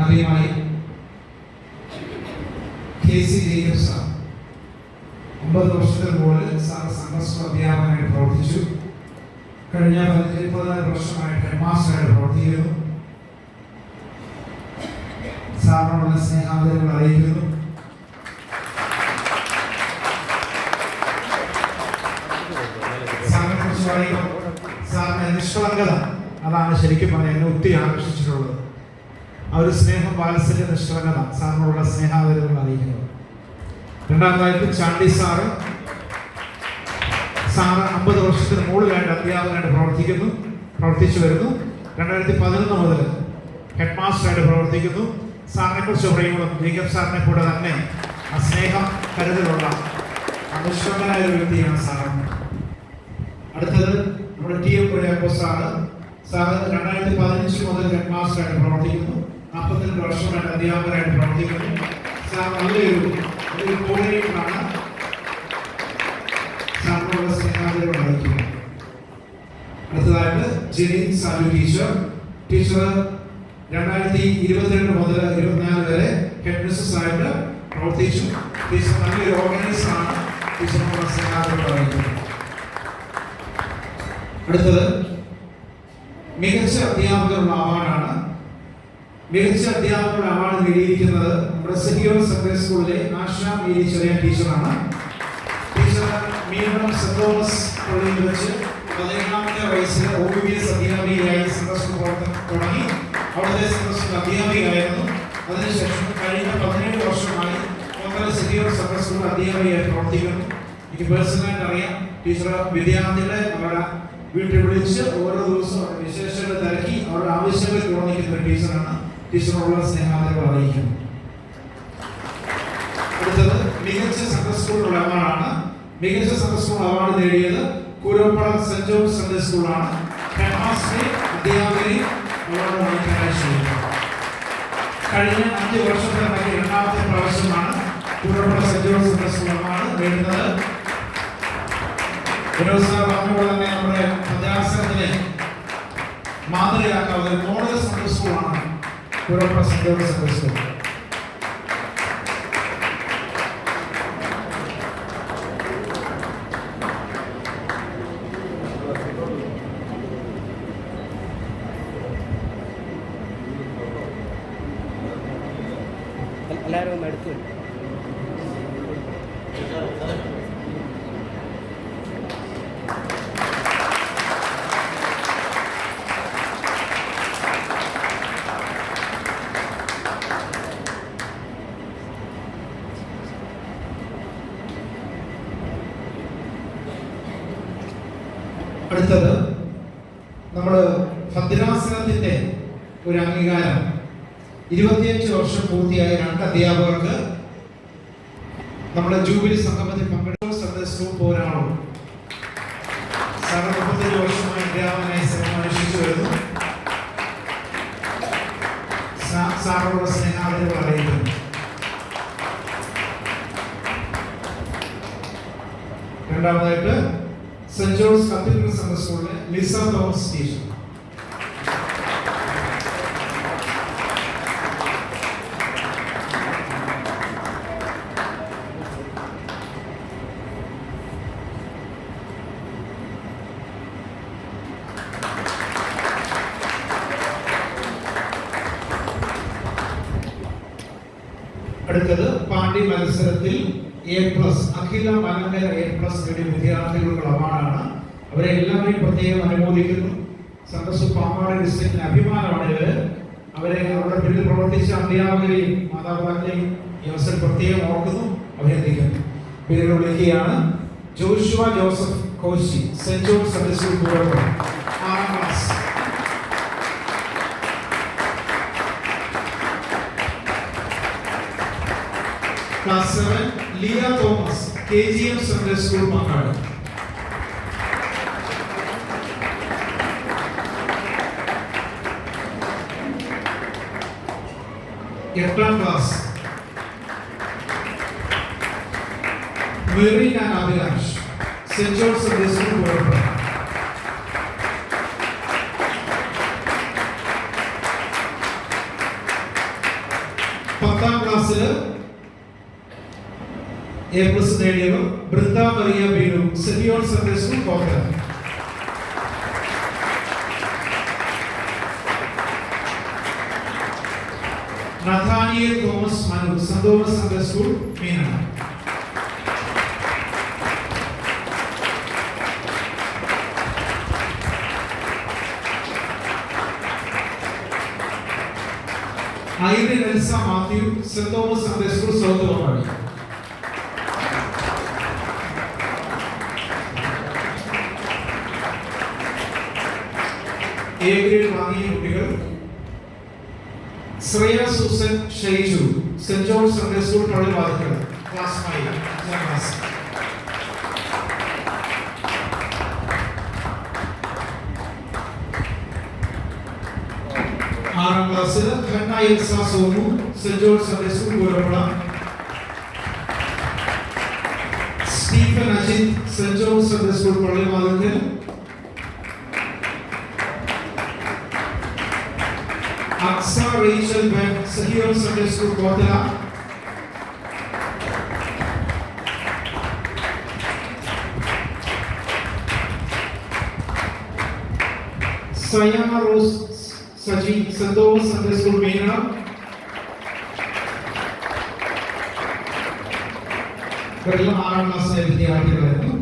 ആദ്യമായി ഒമ്പത് വർഷത്തിന് മുകളിൽ സാർ സംഘർഷ അധ്യാപകനായിട്ട് പ്രവർത്തിച്ചു. കഴിഞ്ഞ വർഷമായിട്ട് ഹെഡ്മാസ്റ്ററായിട്ട് പ്രവർത്തിക്കുന്നു. സാറിനോടുള്ള സ്നേഹാദരങ്ങൾ അറിയിക്കുന്നു സാറിനെ കുറിച്ച് പറയുമ്പോൾ സാറിന്റെ നിഷ്കളങ്കത അതാണ് ശരിക്കും പറഞ്ഞാൽ എന്നെ ഒത്തിരി ആകർഷിച്ചിട്ടുള്ളത്. ആ ഒരു സ്നേഹം വാത്സല്യ നിഷ്കളങ്കത സാറിനോടുള്ള സ്നേഹാദരങ്ങൾ അറിയിക്കുന്നത് രണ്ടാമതായിട്ട് ചാണ്ടി സാറ്. സാറ് അമ്പത് വർഷത്തിന് മുകളിലായിട്ട് അധ്യാപകനായിട്ട് പ്രവർത്തിക്കുന്നു പ്രവർത്തിച്ചു വരുന്നു. രണ്ടായിരത്തി പതിനൊന്ന് മുതൽ ഹെഡ് മാസ്റ്ററായിട്ട് പ്രവർത്തിക്കുന്നു. സാറിനെ കുറിച്ച് പറയുമ്പോൾ ജേക്കബ് സാറിനെ കൂടെ തന്നെ ആ സ്നേഹം കരുതലുള്ള അനുഷ്ഠനായ ഒരു വ്യക്തിയാണ് സാറ്. അടുത്തത് നമ്മുടെ T M Kuriakose sir. Sir രണ്ടായിരത്തി പതിനഞ്ച് മുതൽ ഹെഡ് മാസ്റ്ററായിട്ട് പ്രവർത്തിക്കുന്നു. നാൽപ്പത്തിരണ്ട് വർഷമായിട്ട് അധ്യാപകരായിട്ട് പ്രവർത്തിക്കുന്നു. സാർ നല്ലൊരു ഒരു കോർഡിനേറ്ററാണ്. സ്നേഹാദരവ് അറിയിക്കുന്നത് അടുത്തതായിട്ട് ജെനിൻ സാലു ടീച്ചർ. ടീച്ചർ രണ്ടായിരത്തി ഇരുപത്തിരണ്ട് മുതൽ ഇരുപത്തിനാല് വരെ ഹെഡ് മിസ്സസ് ആയിട്ട് പ്രവർത്തിച്ചു. ടീച്ചർ നല്ലൊരു ഓർഗനൈസർ ആണ് ടീച്ചറിനുള്ള സ്നേഹാദരവ് അറിയിക്കുന്നത് അടുത്തത് മികച്ച അധ്യാപകരുള്ള അവാർഡാണ്. മികച്ച അധ്യാപകരുടെ അവാർഡ് നേടിയിരിക്കുന്നത് സെക്യൂർ സെക്കൻഡറി സ്കൂളിലെ ആശ മേരി ചെറിയ ടീച്ചറാണ്. ടീച്ചർ കഴിഞ്ഞ പ്രവർത്തിക്കുന്നു. എനിക്ക് പേഴ്സണലായിട്ട് അറിയാം ടീച്ചർ വിദ്യാർത്ഥികളെ അവരുടെ വീട്ടിൽ വിളിച്ച് ഓരോ ദിവസവും അവരുടെ വിശേഷങ്ങൾ തിരക്കി അവരുടെ ആവശ്യങ്ങൾ തുറന്നിരിക്കുന്ന ഒരു ടീച്ചറാണ് ടീച്ചറിനുള്ള സ്നേഹാദരവ് അറിയിക്കുന്നു. അടുത്തത് മികച്ച സക്സസ്ഫുൾ അവാർഡാണ്. മികച്ച അവാർഡ് നേടിയത് കൂരപ്പട സെന്റ് ജോൺസ് സൺഡേ സ്കൂളാണ് കഴിഞ്ഞ അഞ്ച് വർഷത്തിനിടയ്ക്ക് രണ്ടാമത്തെ പ്രാവശ്യമാണ് Koorappada saint John's Sunday school Vinod sir പറഞ്ഞുപോലെ തന്നെ നമ്മുടെ മാതൃകയാക്കാവുന്ന ഒരു മോഡൽ സൺഡേ സ്കൂളാണ് സെന്റ് ജോൺസ് സൺഡേ സ്കൂൾ എല്ലാവരും അടുത്ത് അധ്യാപകർക്ക് നമ്മുടെ ജൂബിലി സംഗമത്തിൽ പങ്കെടുത്ത സന്ദേശവും പോരാണോ രണ്ടാമതായിട്ട് സെന്റ് ജോൺസ് കത്തീഡ്രൽ സൺഡേ സ്കൂളിലെ ലിസ തോമസ് ടീച്ചർ അടുത്തത് പാണ്ഡ്യ മത്സരത്തിൽ എ പ്ലസ് അഖില മലങ്കര എ പ്ലസ് നേടിയ വിദ്യാർത്ഥികൾക്കുള്ള അവാർഡാണ് അവരെ എല്ലാവരെയും പ്രത്യേകം അനുമോദിക്കുന്നു പാമ്പാട് ഡിസ്ട്രിക്റ്റിന് അഭിമാനമാണ് ഇവർ അവരെ അവരുടെ പിന്നിൽ പ്രവർത്തിച്ച അധ്യാപകരെയും മാതാപിതാക്കളെയും ഈ അവസരം പ്രത്യേകം ഓർക്കുന്നു അഭിനന്ദിക്കുന്നു. പേരുകൾ വിളിക്കുകയാണ് Joshua Joseph Koshy saint Sunday school ആറാം class class seven Liya Thomas K G M central school Mangad എട്ടാം class Merin and Abhilash Saint John's Sunday school Kozhikode പത്താം ക്ലാസ്സിൽ എ പ്ലസ് നേടിയവർ Brinda Mariya Beenu സെന്റിയോൺ Sunday school Kottayam Nathaniel Thomas Manu Saint Thomas Sunday school മീനാണ് Irin Elsa Mathew Saint Thomas Sunday school south Kondadi A grade വാങ്ങിയ കുട്ടികൾ Shreya Susan Shaiju Saint John's Sunday school പള്ളി വാതിക്കൽ class five അഞ്ചാം class ആറാം ക്ലാസ്സിൽ Hanna Elsa Somu Saint John's Sunday school Koorappuzha Stephen Ajith Saint John's Sunday school പള്ളി വാതിക്കൽ Aksa Rachel Ben Sehion Sunday school Kothala Sayana Rose Saji Saint Thomas Sunday school Meena ഇവരെല്ലാം ആറാം ക്ലാസ്സിലെ വിദ്യാർത്ഥികളായിരുന്നു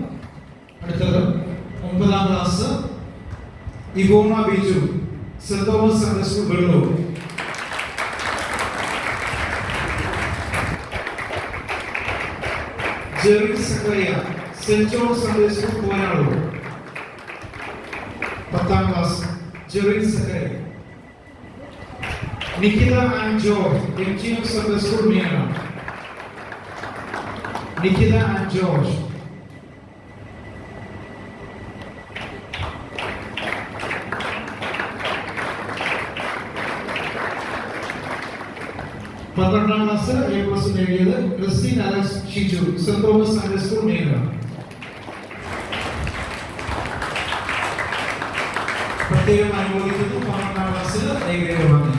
അടുത്തത് ഒമ്പതാം class Ivona Biju Saint Thomas Sunday school Vellur Jerin Zachariah Saint John's Sunday school Poralur പത്താം class Jerin Zachariah Nikhita and George M G M Sunday school Miyana Nikhita and George പന്ത്രണ്ടാം class A plus നേടിയത് Christine Alex Shiju. Saint Thomas Sunday school മേഖല പ്രത്യേകം അനുമോദിക്കുന്നു പന്ത്രണ്ടാം ക്ലാസ്സിൽ ഏകദേശമാണ്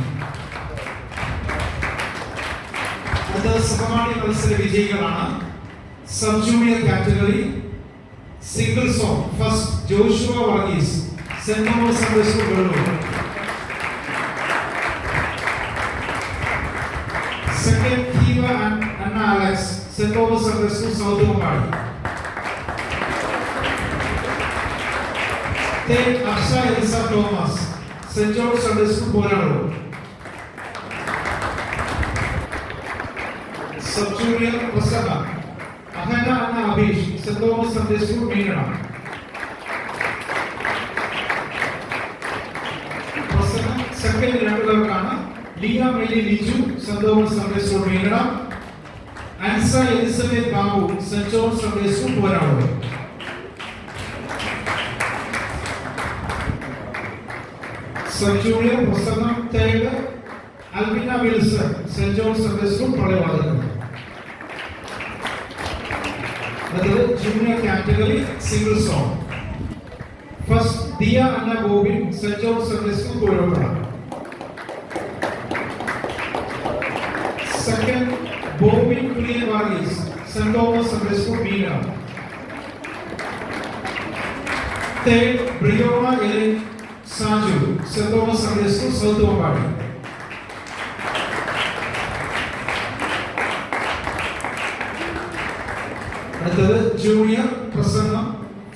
അടുത്ത സഹപാഠി മത്സര വിജയികളാണ്. Sub junior category single song first Joshua Varghese saint Thomas Sunday school Sentou no seu pescoço, saúde no pai. Tem Asha Elisa Thomas. Sentou no seu pescoço, Boraro. Subjúlia Osaka. Ahana Ana Abish. Sentou no seu pescoço, Meena. Second regular का लिया मेली लीजू संदोवन संदेशो मेंगड़ा Ansa Elizabeth Babu saint John's പോരാളൂർ sub junior Prasanna third Albina Wilson saint John's school പള്ളിവാതിൽ അടുത്തത് junior category single song. First Diya Anna ഗോവിൻ saint John's Sunday school Bobby Kulian Varghese, St. Thomas Sunday School, Meena. Third, Briona Ellen Sanju, St. Thomas Sunday School, South Mumbai. അടുത്തത് junior Prasanna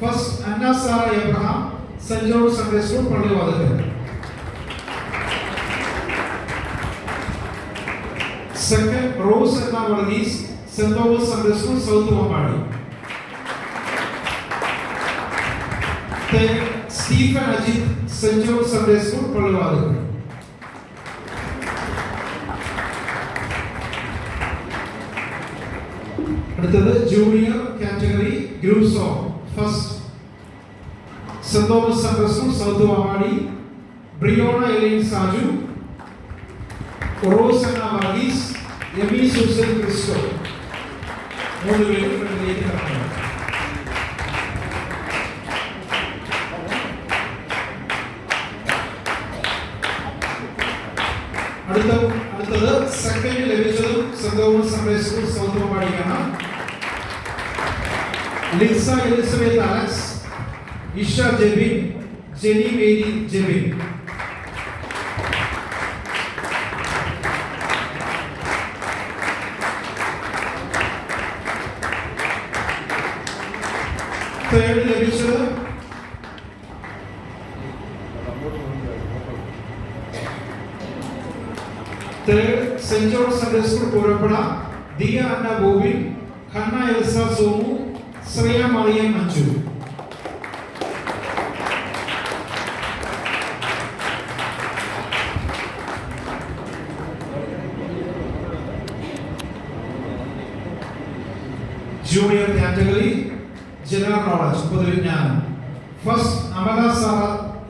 first Anna Sara Abraham Saint George Sunday school പള്ളിവാതിൽ Second, Rose Anna Varghese, St. Thomas Sunday School, South Mumbai. Third, Stephen Ajit, St. George Sunday School, Palwadu. അടുത്തത് junior category group song first Saint Thomas Sunday school south Vavadi Briona Elaine Saju Rosana Varghese, நெபி சுசல் கிறிஸ்தோ மூணு kilometre இருக்கிறாங்க அடுத்த அடுத்தது சக்கரை லெவிசலும் சந்தோமும் சமரேசும் சௌந்தரம் பாடிக்கானா Lisa Elizabeth Alex Isha Jebin Jeni Mary Jebin Sunday school Poorappuzha Diya Anna Bobin Khanna Elsa Somu Shreya Maria Manju. Junior category general knowledge പൊതുവിജ്ഞാനം first Amala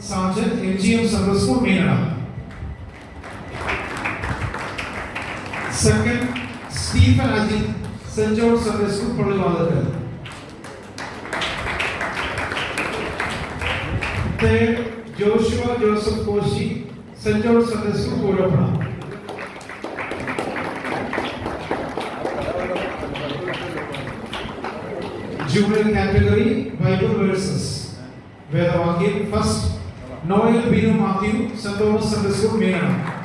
Sajan M G M സർവസ്കൂൾ school Meenada second Stephen Ajith saint John's Sunday school பள்ளிவாளர்கள் third Joshua Joseph Koshy saint John's Sunday School கோரப்பனா Juvenile category Bible verses where the first Noel Binu Matthew Santos Sunday School Meenana.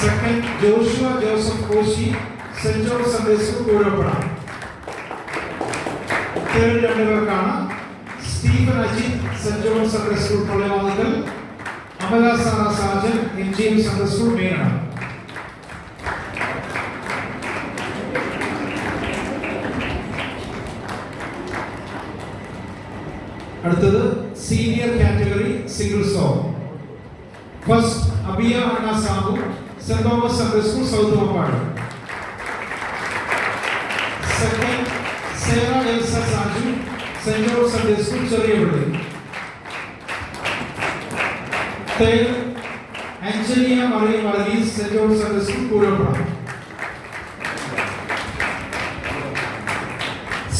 Second Joshua Joseph Koshy saint John's Sunday school Poorappuzha third രണ്ടുപേർക്കാണ് Stephen Ajith saint John's Sunday school Pallivathikkal Amala Sara Sajan M G M Sunday school Meenada അടുത്തത് senior category single song first Abiya Anna Sabu Chandrababu సర్వీస్కు సౌదవవాడు second సేవా వ్యవస్థ సాధ్యం సంజోగ సందేశం చొరియబడింది third యాంజలియా మరియు వారి సంజోగ సందేశం కూడబడాలి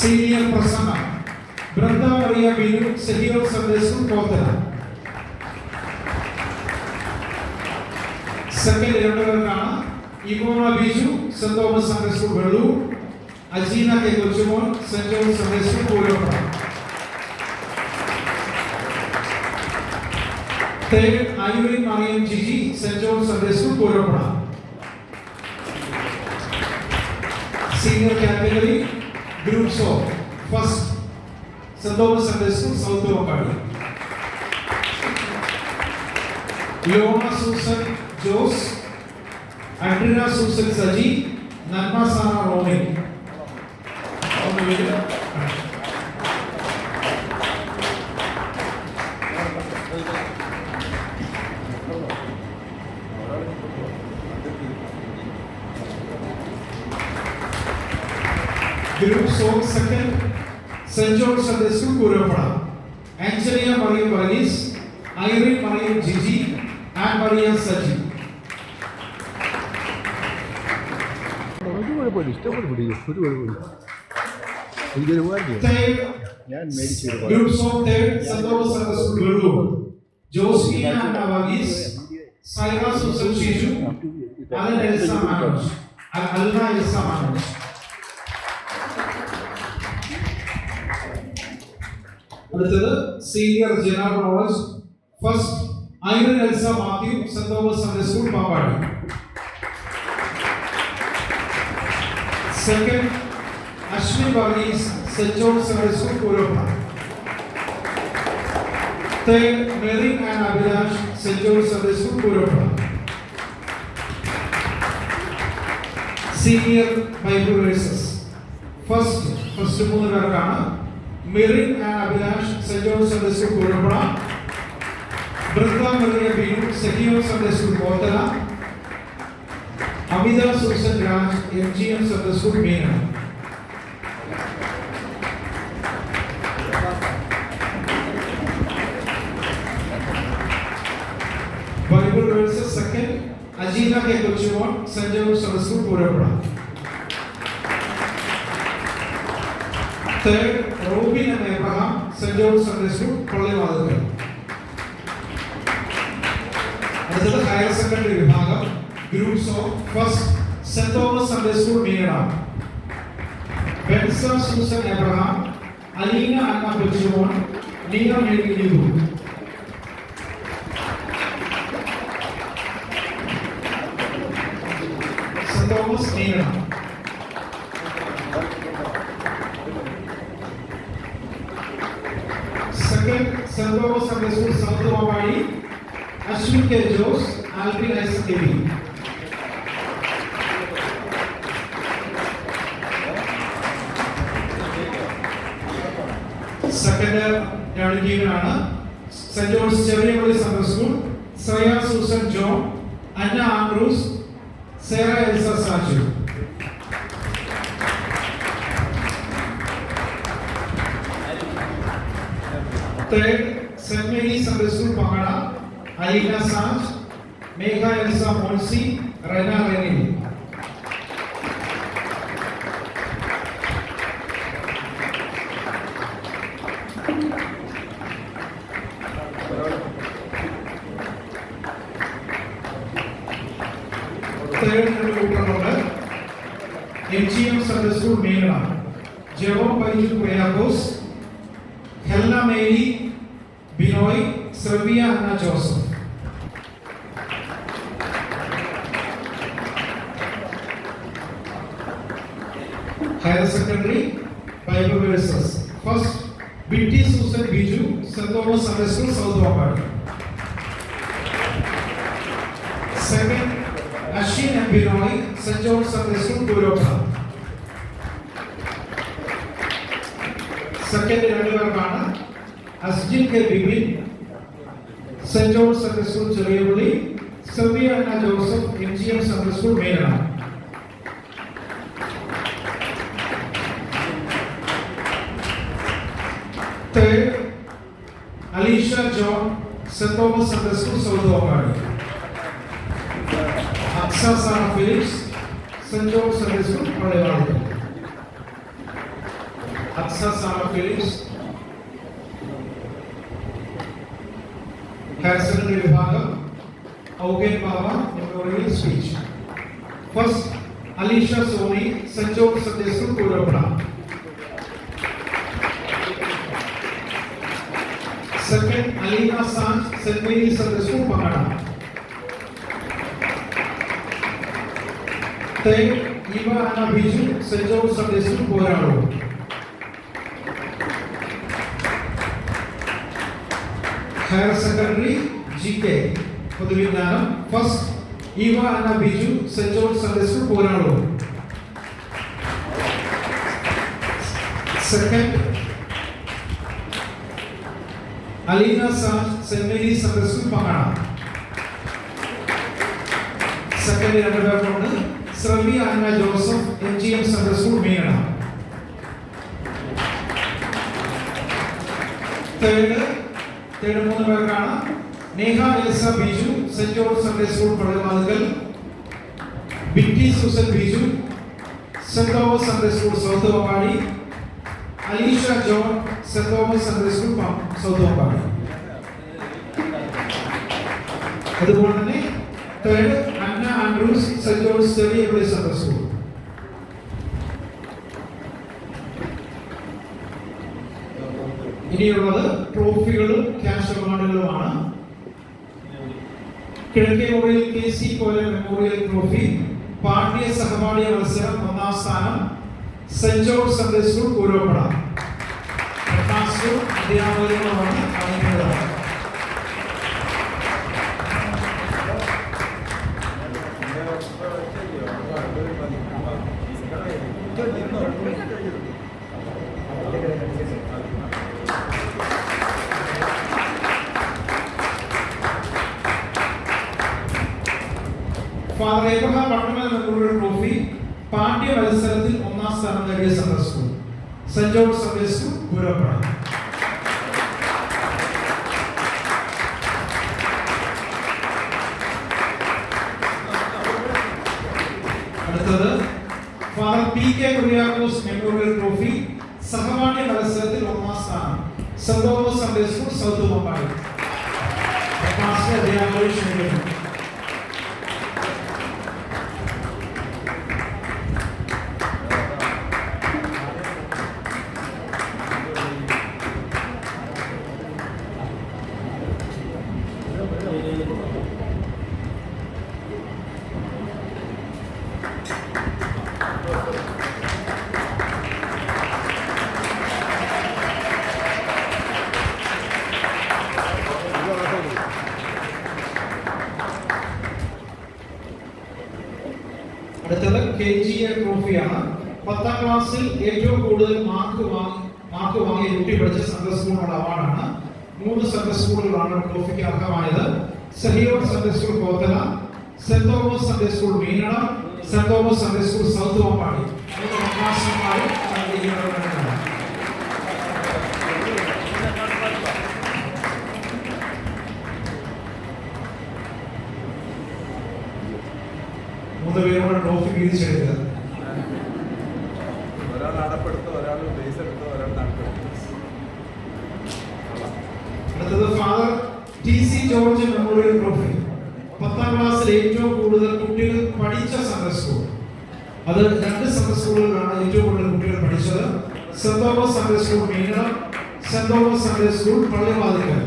senior Prasanna Brinda మరియు వీరు సజీవ సందేశం కోతరా second രണ്ടുപേർക്കാണ് Imona Biju saint Thomas Sunday school Vellur. Ajeena K Kochumon saint John's Sunday school Poorappura. Third Ivory Mariam Jiji saint John's Sunday school Poorappura. Senior category groups of first saint Thomas Sunday school south വക്കാടി Leona Susan Jose, Andrina Susan Saji, Nanma Sana Romy. Group soak second సంజోడ్ సదస్సు కూరపడ యాంజలియా మరియు వరీస్ ఐరీ మరియు జిజి and Maria Saji. Sunday പിടിക്കും ഒരു കുഴപ്പമില്ല എനിക്കൊരു ഉപകാരം ഞാൻ സൂസൻ ജോസിയ അലൻ എൽസ മനോജ് അൽ- അൽന എൽസ മനോജ് അടുത്തത് senior general first Iren Elsa Mathew saint Thomas Sunday school Pampady second Ashwin Varghese Saint John's Sunday school Poorappura third Merin and Abhilash Saint John's Sunday school Poorappura senior Bible verses first first മൂന്ന് പേർക്കാണ് Merin and Abhilash Saint John's Sunday school Poorappura Brinda Maria Binu Sehion Sunday school Kothala ఆవిద social branch MGM సదస్సుడు Meena Bible verses second Ajeena K గుర్చివాన్ సంజయ్ సదస్సు పూరపడా third రోబిన్ అనే Abraham సంజయ్ సదస్సు పళ్ళెవాదుకర్ అదల హైయర్ సెకండరీ విభాగం groups of first St. Thomas Sunday School Mira, Benson Susan Abraham, Alina Anna Pichon, Nina Mary Liu. St. Thomas Mira. Second St. Thomas Sunday School South Mumbai, Ashwin K. Jose, Alvin S. Kelly. रसूल पहाड़ा अली का साँझ Megha Elsa Moncy Raina rainy yazısını salıda okardım. Seven, Ashin and Binay, St. John Sunday School, Second, Second Radivarbana, Asjin ke Bibi, St. John Sunday School, Chilayuli, Sylvia Anna Joseph, MGM Sunday School, Mera. third Częścią sędowo-sędeską sądu Marii. अक्सर सारा Philips संजोग service को पढ़े वाले थे अक्सर सारा Philips हैसन विभाग औगे बाबा memorial speech first Alisha Soni संजोग संदेश को पूरा पढ़ा का साँझ सन्मेली सदस्य को पकड़ा તે ઈવા આના બીજું સંજોગ સદસ્યનું બોરાડો હાયર સેકન્ડરી જીકે પદવીદાન ફર્સ્ટ ઈવા આના બીજું સંજોગ સદસ્યનું બોરાડો second പങ്ങാട സെക്കൻഡ് രണ്ട് പേർക്കുണ്ട് Shravya Anna Joseph M G M Sunday school Meenada third third മൂന്ന് പേർക്കാണ് Neha Elsa Biju Saint George Sunday school Pallivathukkal Bitty Susan Biju Saint Thomas Sunday school south Vambadi Alisha John Thomas Sunday school പ- south വമ്പാടി അതുപോലെ തന്നെ third Anna Andrews saint John's ചെറിയ പള്ളി Sunday school ഇനിയുള്ളത് ട്രോഫികളും ക്യാഷ് അവാർഡുകളുമാണ് കിഴക്കേ മുറിയിൽ കെ സി കോല മെമ്മോറിയൽ ട്രോഫി പാണ്ഡ്യ സഹപാഠ്യ മത്സരം ഒന്നാം സ്ഥാനം സെന്റ് ജോർജ് സൺഡേ സ്കൂൾ ക്ലാസ്സും അധ്യാപകരുമാണ് അറിയുന്നത് father Abraham Pattana memorial trophy Pandya മത്സരത്തിൽ ഒന്നാം സ്ഥാനം നേടിയ school saint George Sunday school അടുത്തത് father P K Kuriakose memorial trophy സഹപാഠ്യ മത്സരത്തിൽ ഒന്നാം സ്ഥാനം Saint Thomas Sunday school south Mumbai master അധ്യാപകരെ ക്ഷണിക്കുന്നു കെ ജി എ ട്രോഫിയാണ്. പത്താം ക്ലാസ്സിൽ ഏറ്റവും കൂടുതൽ മാർക്ക് വാങ്ങി മാർക്ക് വാങ്ങിയ കുട്ടി പഠിച്ച സംഘ അവാർഡാണ്. മൂന്ന് സംഘ സ്കൂളുകളാണ് ട്രോഫിക്ക് അർഹമായത്. സഹിയോർ Sunday school Kothala saint Thomas school Meenadom saint Thomas Sunday school south പ്രകാശന്മാരും നൽകിയിരിക്കുന്നവരാണ്. മൂന്ന് പേരോട് ട്രോഫി വീതിച്ചെടുക്കുക ബേസ് എടുത്തു അടുത്തത് father T C George memorial trophy. പത്താം ക്ലാസ്സിൽ ഏറ്റവും കൂടുതൽ കുട്ടികൾ പഠിച്ച സൺഡേ സ്കൂൾ അത് രണ്ട് സൺഡേ സ്കൂളുകളിലാണ് ഏറ്റവും കൂടുതൽ കുട്ടികൾ പഠിച്ചത്. Saint Thomas Sunday school Meenadom saint Thomas Sunday school Pallivathukkal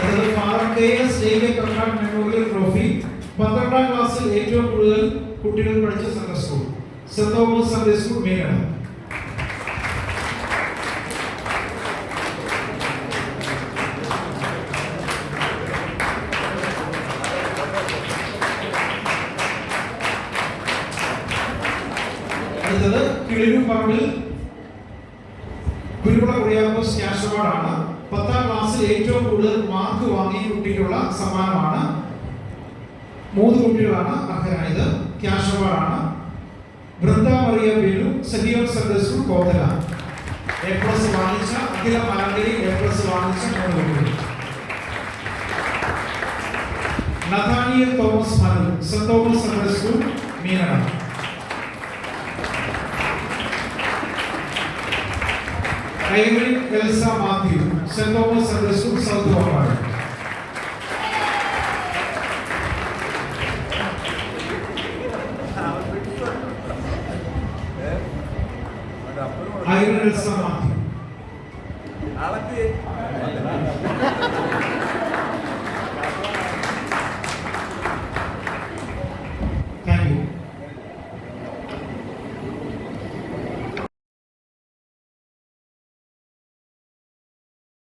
father K S memorial trophy. പന്ത്രണ്ടാം ക്ലാസ്സിൽ ഏറ്റവും കൂടുതൽ കുട്ടികൾ പഠിച്ച Sunday school saint Thomas Sunday school Meenadom കുട്ടികളാണ് അർഹരായത് ക്യാഷ് അവാർഡാണ് Vrinda Mariya ബേലു Zion Sunday school Kothala A plus വാങ്ങിച്ച അഖില മലങ്കരി എ പ്ലസ് വാങ്ങിച്ച മൂന്ന് Thomas Manu saint Thomas Sunday school Meenadom Irene Elsa Mathew saint Thomas Sunday south Pampad